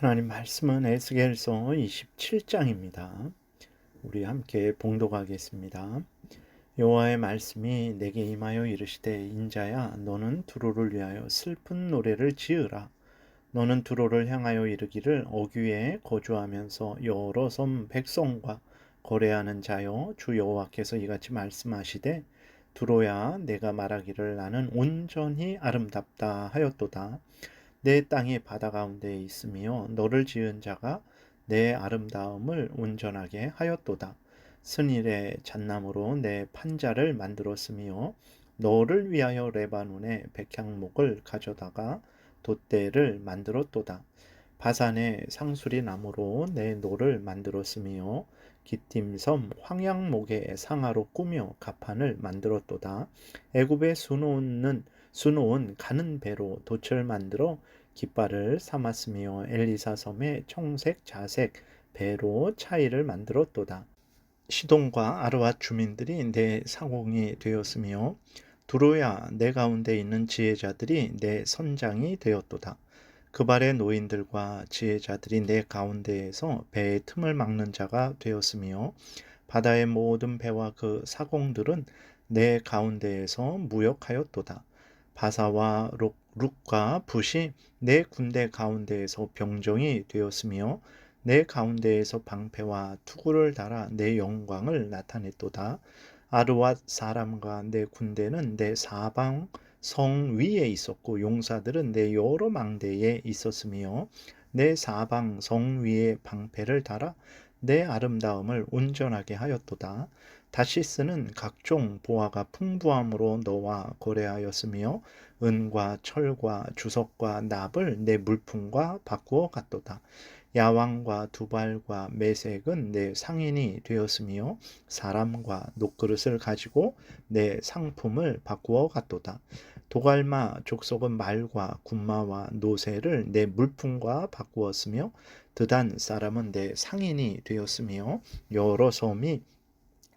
하나님 말씀은 에스겔서 27장입니다. 우리 함께 봉독하겠습니다. 여호와의 말씀이 내게 임하여 이르시되 인자야 너는 두로를 위하여 슬픈 노래를 지으라 너는 두로를 향하여 이르기를 어귀에 거주하면서 여러 섬 백성과 거래하는 자여 주 여호와께서 이같이 말씀하시되 두로야 내가 말하기를 나는 온전히 아름답다 하였도다 내 땅이 바다 가운데 있으며 너를 지은 자가 내 아름다움을 온전하게 하였도다. 스닐의 잣나무로 내 판자를 만들었으며 너를 위하여 레바논의 백향목을 가져다가 돛대를 만들었도다. 바산의 상수리 나무로 내 노를 만들었으며 기띔섬 황양목의 상하로 꾸며 가판을 만들었도다. 애굽의 수놓은 가는 배로 돛을 만들어 깃발을 삼았으며 엘리사 섬의 청색 자색 배로 차이를 만들었도다. 시돈과 아르와 주민들이 내 상공이 되었으며 두로야 내 가운데 있는 지혜자들이 내 선장이 되었도다. 그 발의 노인들과 지혜자들이 내 가운데에서 배의 틈을 막는 자가 되었으며 바다의 모든 배와 그 사공들은 내 가운데에서 무역하였도다. 바사와 룩, 룩과 붓이 내 군대 가운데에서 병정이 되었으며 내 가운데에서 방패와 투구를 달아 내 영광을 나타냈도다. 아르왓 사람과 내 군대는 내 사방 성 위에 있었고 용사들은 내 여러 망대에 있었으며 내 사방 성 위에 방패를 달아 내 아름다움을 온전하게 하였도다. 다시스는 각종 보화가 풍부함으로 너와 거래하였으며 은과 철과 주석과 납을 내 물품과 바꾸어 갔도다. 야왕과 두발과 매색은 내 상인이 되었으며 사람과 녹그릇을 가지고 내 상품을 바꾸어 갔도다. 도갈마 족속은 말과 군마와 노새를 내 물품과 바꾸었으며 드단 사람은 내 상인이 되었으며 여러 섬이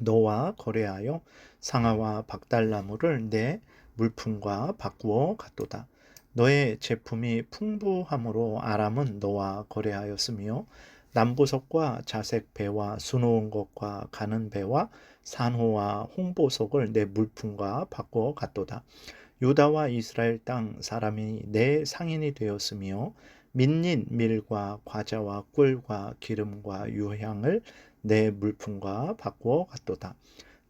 너와 거래하여 상아와 박달나무를 내 물품과 바꾸어 갔도다. 너의 제품이 풍부함으로 아람은 너와 거래하였으며 남보석과 자색 배와 수놓은 것과 가는 배와 산호와 홍보석을 내 물품과 바꾸어 갔도다. 유다와 이스라엘 땅 사람이 내 상인이 되었으며 민린 밀과 과자와 꿀과 기름과 유향을 내 물품과 바꾸어 갔도다.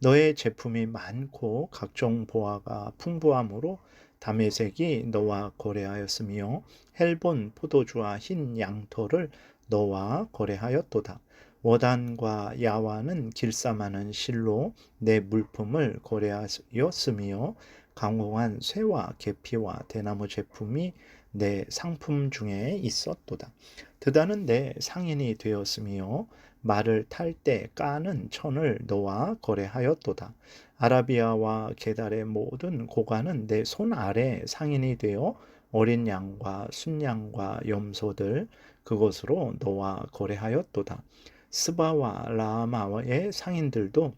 너의 제품이 많고 각종 보화가 풍부함으로 다메색이 너와 거래하였으며 헬본 포도주와 흰 양털을 너와 거래하였도다. 워단과 야와는 길쌈하는 실로 내 물품을 거래하였으며 강공한 쇠와 계피와 대나무 제품이 내 상품 중에 있었도다. 드다는 내 상인이 되었으며 말을 탈 때 까는 천을 너와 거래하였도다. 아라비아와 게달의 모든 고관은 내 손 아래 상인이 되어 어린 양과 순양과 염소들 그것으로 너와 거래하였도다. 스바와 라마의 상인들도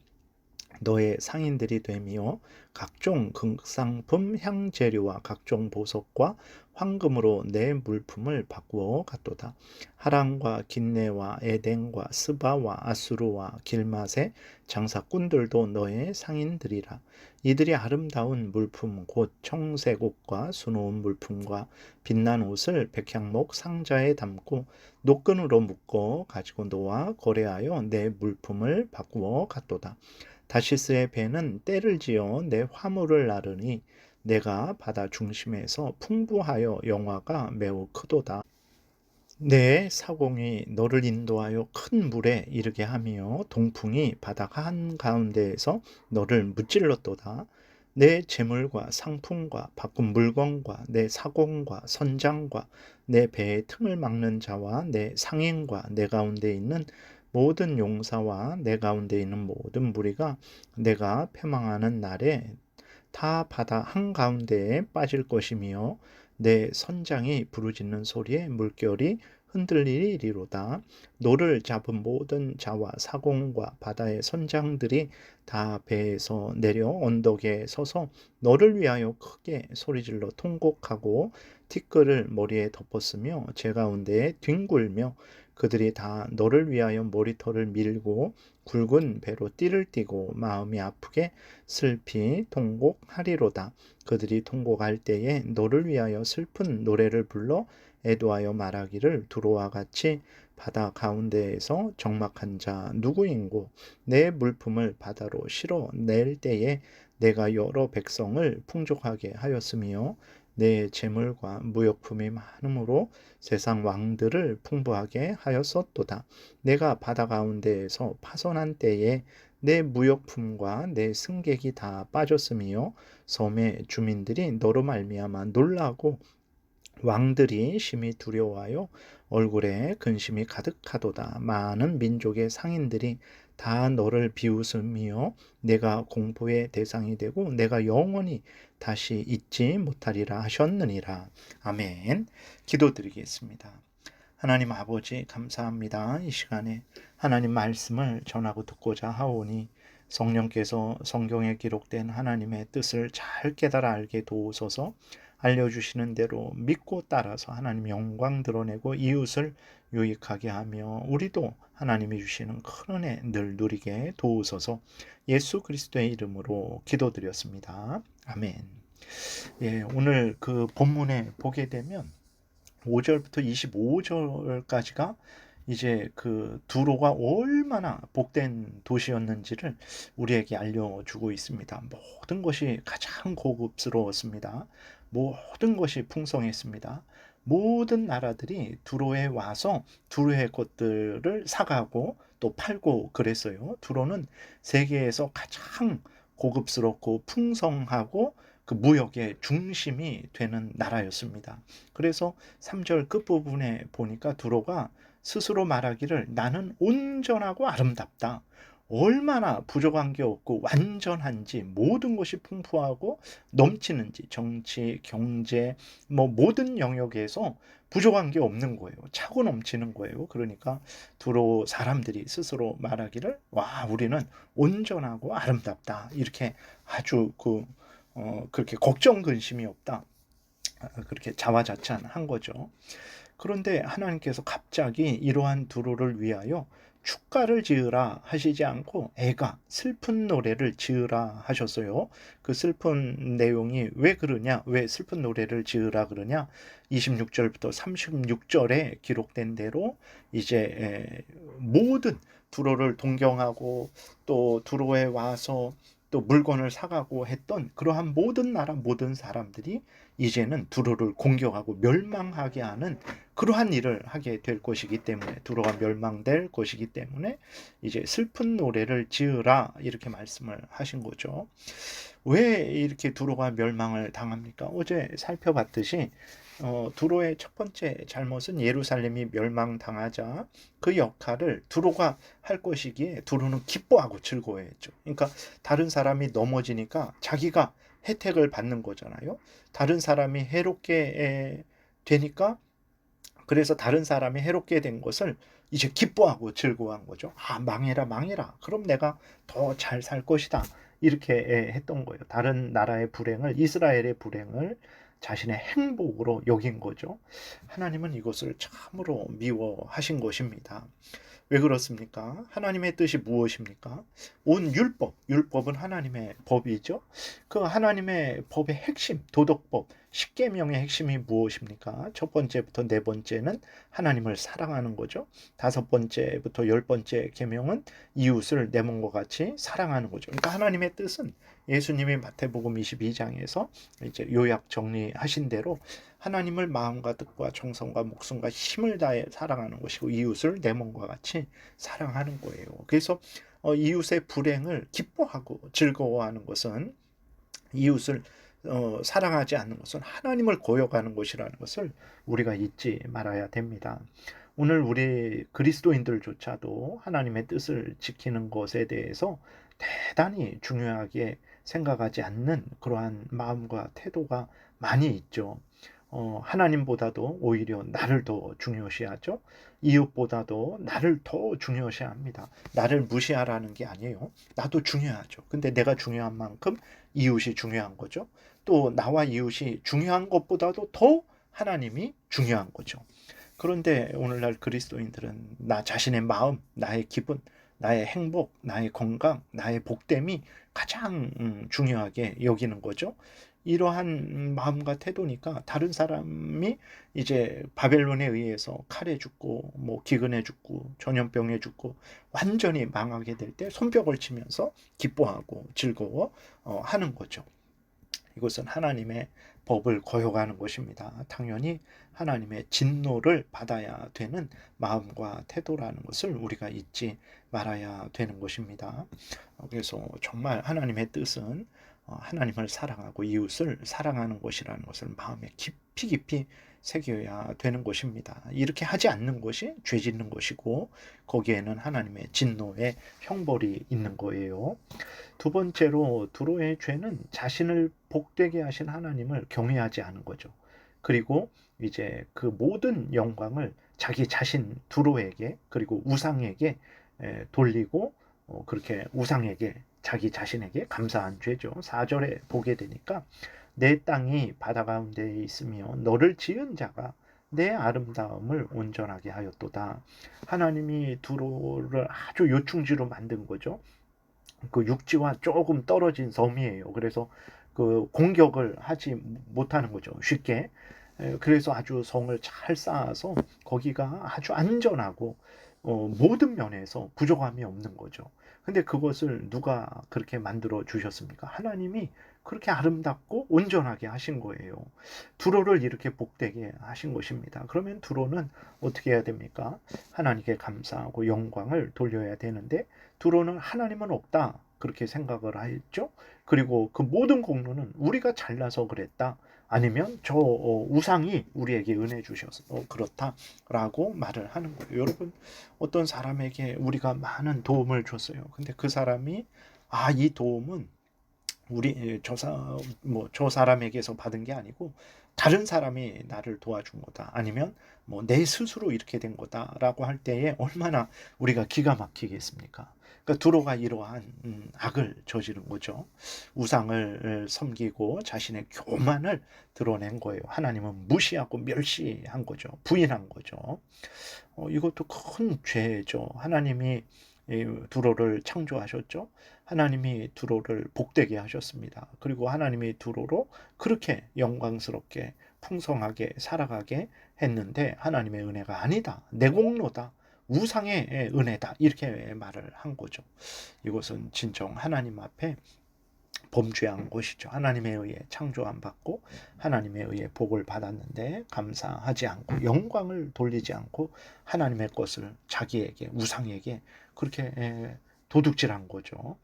너의 상인들이 되며 각종 극상품 향재료와 각종 보석과 황금으로 내 물품을 바꾸어 갔도다. 하랑과 긴네와 에덴과 스바와 아수르와 길맛의 장사꾼들도 너의 상인들이라. 이들이 아름다운 물품 곧 청색 옷과 수놓은 물품과 빛난 옷을 백향목 상자에 담고 노끈으로 묶어 가지고 너와 거래하여 내 물품을 바꾸어 갔도다. 다시스의 배는 때를 지어 내 화물을 나르니 내가 바다 중심에서 풍부하여 영화가 매우 크도다. 내 사공이 너를 인도하여 큰 물에 이르게 하며 동풍이 바다 한가운데에서 너를 무찔렀도다. 내 재물과 상품과 바꾼 물건과 내 사공과 선장과 내 배의 틈을 막는 자와 내 상인과 내 가운데 있는 모든 용사와 내 가운데 있는 모든 무리가 내가 패망하는 날에 다 바다 한가운데에 빠질 것이며 내 선장이 부르짖는 소리에 물결이 흔들리리로다. 노를 잡은 모든 자와 사공과 바다의 선장들이 다 배에서 내려 언덕에 서서 너를 위하여 크게 소리질러 통곡하고 티끌을 머리에 덮었으며 제 가운데에 뒹굴며 그들이 다 너를 위하여 머리털을 밀고 굵은 배로 띠를 띠고 마음이 아프게 슬피 통곡하리로다. 그들이 통곡할 때에 너를 위하여 슬픈 노래를 불러 애도하여 말하기를 두로와 같이 바다 가운데에서 적막한 자 누구인고 내 물품을 바다로 실어 낼 때에 내가 여러 백성을 풍족하게 하였으며 내 재물과 무역품이 많음으로 세상 왕들을 풍부하게 하였었도다. 내가 바다 가운데에서 파손한 때에 내 무역품과 내 승객이 다 빠졌으며 섬의 주민들이 너로 말미암아 놀라고 왕들이 심히 두려워하여 얼굴에 근심이 가득하도다. 많은 민족의 상인들이 다 너를 비웃으며 내가 공포의 대상이 되고 내가 영원히 다시 잊지 못하리라 하셨느니라. 아멘. 기도드리겠습니다. 하나님 아버지 감사합니다. 이 시간에 하나님 말씀을 전하고 듣고자 하오니 성령께서 성경에 기록된 하나님의 뜻을 잘 깨달아 알게 도우소서 알려주시는 대로 믿고 따라서 하나님 영광 드러내고 이웃을 유익하게 하며 우리도 하나님이 주시는 큰 은혜 늘 누리게 도우소서 예수 그리스도의 이름으로 기도드렸습니다. 아멘. 예, 오늘 그 본문에 보게 되면 5절부터 25절까지가 이제 그 두로가 얼마나 복된 도시였는지를 우리에게 알려주고 있습니다. 모든 것이 가장 고급스러웠습니다. 모든 것이 풍성했습니다. 모든 나라들이 두로에 와서 두로의 것들을 사가고 또 팔고 그랬어요. 두로는 세계에서 가장 고급스럽고 풍성하고 그 무역의 중심이 되는 나라였습니다. 그래서 3절 끝부분에 보니까 두로가 스스로 말하기를 나는 온전하고 아름답다. 얼마나 부족한 게 없고 완전한지 모든 것이 풍부하고 넘치는지 정치, 경제, 뭐 모든 영역에서 부족한 게 없는 거예요. 차고 넘치는 거예요. 그러니까 두로 사람들이 스스로 말하기를 와 우리는 온전하고 아름답다 이렇게 아주 그 어, 그렇게 걱정 근심이 없다 아, 그렇게 자화자찬한 거죠. 그런데 하나님께서 갑자기 이러한 두로를 위하여 축가를 지으라 하시지 않고 애가 슬픈 노래를 지으라 하셨어요. 그 슬픈 내용이 왜 그러냐? 왜 슬픈 노래를 지으라 그러냐? 26절부터 36절에 기록된 대로 이제 모든 두로를 동경하고 또 두로에 와서 또 물건을 사가고 했던 그러한 모든 나라 모든 사람들이 이제는 두로를 공격하고 멸망하게 하는 그러한 일을 하게 될 것이기 때문에 두로가 멸망될 것이기 때문에 이제 슬픈 노래를 지으라 이렇게 말씀을 하신 거죠. 왜 이렇게 두로가 멸망을 당합니까? 어제 살펴봤듯이 어, 두로의 첫 번째 잘못은 예루살렘이 멸망당하자 그 역할을 두로가 할 것이기에 두로는 기뻐하고 즐거워했죠. 그러니까 다른 사람이 넘어지니까 자기가 혜택을 받는 거잖아요. 다른 사람이 해롭게 되니까 그래서 다른 사람이 해롭게 된 것을 이제 기뻐하고 즐거워한 거죠. 아, 망해라, 망해라. 그럼 내가 더 잘 살 것이다. 이렇게 했던 거예요. 다른 나라의 불행을, 이스라엘의 불행을 자신의 행복으로 여긴 거죠. 하나님은 이것을 참으로 미워하신 것입니다. 왜 그렇습니까? 하나님의 뜻이 무엇입니까? 온 율법, 율법은 하나님의 법이죠. 그 하나님의 법의 핵심, 도덕법, 십계명의 핵심이 무엇입니까? 첫 번째부터 네 번째는 하나님을 사랑하는 거죠. 다섯 번째부터 열 번째 계명은 이웃을 내 몸과 같이 사랑하는 거죠. 그러니까 하나님의 뜻은 예수님이 마태복음 22장에서 이제 요약 정리하신 대로 하나님을 마음과 뜻과 정성과 목숨과 힘을 다해 사랑하는 것이고 이웃을 내 몸과 같이 사랑하는 거예요. 그래서 어, 이웃의 불행을 기뻐하고 즐거워하는 것은 이웃을 어, 사랑하지 않는 것은 하나님을 고역하는 것이라는 것을 우리가 잊지 말아야 됩니다. 오늘 우리 그리스도인들조차도 하나님의 뜻을 지키는 것에 대해서 대단히 중요하게 생각하지 않는 그러한 마음과 태도가 많이 있죠. 어, 하나님보다도 오히려 나를 더 중요시하죠. 이웃보다도 나를 더 중요시합니다. 나를 무시하라는 게 아니에요. 나도 중요하죠. 근데 내가 중요한 만큼 이웃이 중요한 거죠. 또 나와 이웃이 중요한 것보다도 더 하나님이 중요한 거죠. 그런데 오늘날 그리스도인들은 나 자신의 마음, 나의 기분, 나의 행복, 나의 건강, 나의 복됨이 가장 음, 중요하게 여기는 거죠. 이러한 마음과 태도니까 다른 사람이 이제 바벨론에 의해서 칼에 죽고 뭐 기근에 죽고 전염병에 죽고 완전히 망하게 될 때 손뼉을 치면서 기뻐하고 즐거워 어, 하는 거죠. 이것은 하나님의 법을 거역하는 것입니다. 당연히 하나님의 진노를 받아야 되는 마음과 태도라는 것을 우리가 잊지 말아야 되는 것입니다. 그래서 정말 하나님의 뜻은 어, 하나님을 사랑하고 이웃을 사랑하는 것이라는 것을 마음에 깊이 깊이 새겨야 되는 것입니다. 이렇게 하지 않는 것이 죄 짓는 것이고 거기에는 하나님의 진노의 형벌이 있는 거예요. 두 번째로 두로의 죄는 자신을 복되게 하신 하나님을 경외하지 않은 거죠. 그리고 이제 그 모든 영광을 자기 자신 두로에게 그리고 우상에게 돌리고 어, 그렇게 우상에게 자기 자신에게 감사한 죄죠. 4절에 보게 되니까 내 땅이 바다 가운데 있으며 너를 지은 자가 내 아름다움을 온전하게 하였도다. 하나님이 두로를 아주 요충지로 만든 거죠. 그 육지와 조금 떨어진 섬이에요. 그래서 그 공격을 하지 못하는 거죠. 쉽게. 그래서 아주 성을 잘 쌓아서 거기가 아주 안전하고 어, 모든 면에서 부족함이 없는 거죠. 근데 그것을 누가 그렇게 만들어 주셨습니까? 하나님이 그렇게 아름답고 온전하게 하신 거예요. 두로를 이렇게 복되게 하신 것입니다. 그러면 두로는 어떻게 해야 됩니까? 하나님께 감사하고 영광을 돌려야 되는데 두로는 하나님은 없다. 그렇게 생각을 했죠. 그리고 그 모든 공로는 우리가 잘나서 그랬다. 아니면 저 어, 우상이 우리에게 은혜 주셔서 어, 그렇다라고 말을 하는 거예요. 여러분 어떤 사람에게 우리가 많은 도움을 줬어요. 근데 그 사람이 아 이 도움은 우리 저사 뭐 저 사람에게서 받은 게 아니고 다른 사람이 나를 도와준 거다. 아니면 뭐 내 스스로 이렇게 된 거다라고 할 때에 얼마나 우리가 기가 막히겠습니까? 그러니까 두로가 이러한 음, 악을 저지른 거죠. 우상을 섬기고 자신의 교만을 드러낸 거예요. 하나님은 무시하고 멸시한 거죠. 부인한 거죠. 어, 이것도 큰 죄죠. 하나님이 두로를 창조하셨죠. 하나님이 두로를 복되게 하셨습니다. 그리고 하나님이 두로로 그렇게 영광스럽게 풍성하게 살아가게 했는데 하나님의 은혜가 아니다. 내 공로다. 우상의 은혜다. 이렇게 말을 한 거죠. 이것은 진정 하나님 앞에 범죄한 것이죠. 하나님에 의해 창조함 받고 하나님에 의해 복을 받았는데 감사하지 않고 영광을 돌리지 않고 하나님의 것을 자기에게 우상에게 그렇게 도둑질한 거죠.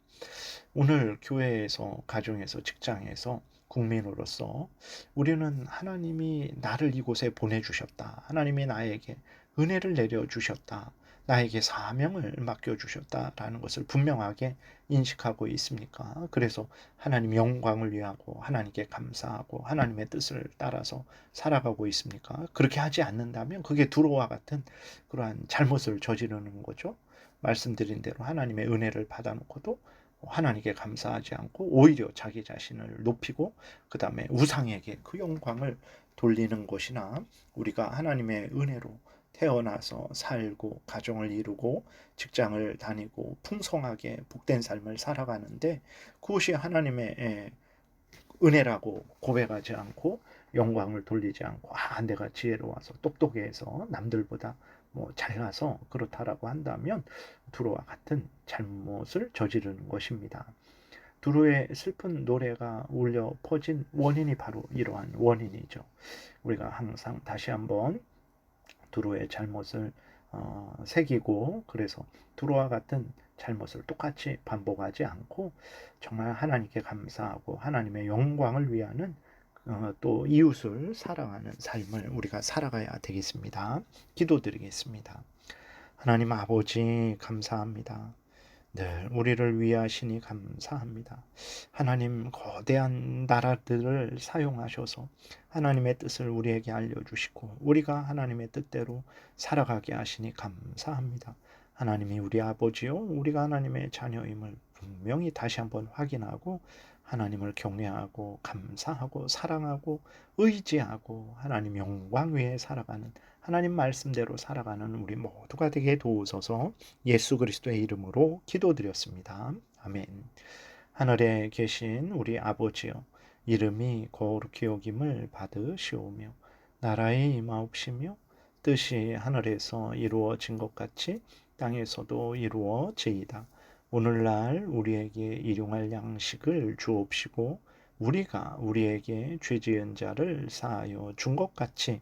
오늘 교회에서 가정에서 직장에서 국민으로서 우리는 하나님이 나를 이곳에 보내주셨다. 하나님이 나에게 은혜를 내려주셨다. 나에게 사명을 맡겨주셨다라는 것을 분명하게 인식하고 있습니까? 그래서 하나님 영광을 위하고 하나님께 감사하고 하나님의 뜻을 따라서 살아가고 있습니까? 그렇게 하지 않는다면 그게 두로와 같은 그러한 잘못을 저지르는 거죠. 말씀드린 대로 하나님의 은혜를 받아놓고도 하나님께 감사하지 않고 오히려 자기 자신을 높이고 그 다음에 우상에게 그 영광을 돌리는 것이나 우리가 하나님의 은혜로 태어나서 살고 가정을 이루고 직장을 다니고 풍성하게 복된 삶을 살아가는데 그것이 하나님의 은혜라고 고백하지 않고 영광을 돌리지 않고 아 내가 지혜로워서 똑똑해서 남들보다 뭐 잘나서 그렇다라고 한다면 두로와 같은 잘못을 저지르는 것입니다. 두로의 슬픈 노래가 울려 퍼진 원인이 바로 이러한 원인이죠. 우리가 항상 다시 한번 두로의 잘못을 어, 새기고 그래서 두로와 같은 잘못을 똑같이 반복하지 않고 정말 하나님께 감사하고 하나님의 영광을 위하는 어, 또 이웃을 사랑하는 삶을 우리가 살아가야 되겠습니다. 기도드리겠습니다. 하나님 아버지 감사합니다. 늘 우리를 위하시니 감사합니다. 하나님 거대한 나라들을 사용하셔서 하나님의 뜻을 우리에게 알려주시고 우리가 하나님의 뜻대로 살아가게 하시니 감사합니다. 하나님이 우리 아버지요, 우리가 하나님의 자녀임을 분명히 다시 한번 확인하고 하나님을 경외하고 감사하고 사랑하고 의지하고 하나님 영광 위에 살아가는 하나님 말씀대로 살아가는 우리 모두가 되게 도우소서 예수 그리스도의 이름으로 기도드렸습니다. 아멘. 하늘에 계신 우리 아버지여 이름이 거룩히 여김을 받으시오며 나라의 임하옵시며 뜻이 하늘에서 이루어진 것 같이 땅에서도 이루어지이다. 오늘날 우리에게 일용할 양식을 주옵시고 우리가 우리에게 죄 지은 자를 사하여 준 것 같이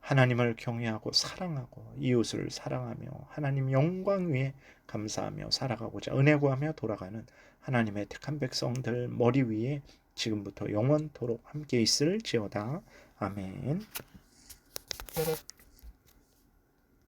하나님을 경외하고 사랑하고 이웃을 사랑하며 하나님 영광 위에 감사하며 살아가고자 은혜 구하며 돌아가는 하나님의 택한 백성들 머리 위에 지금부터 영원토록 함께 있을지어다. 아멘.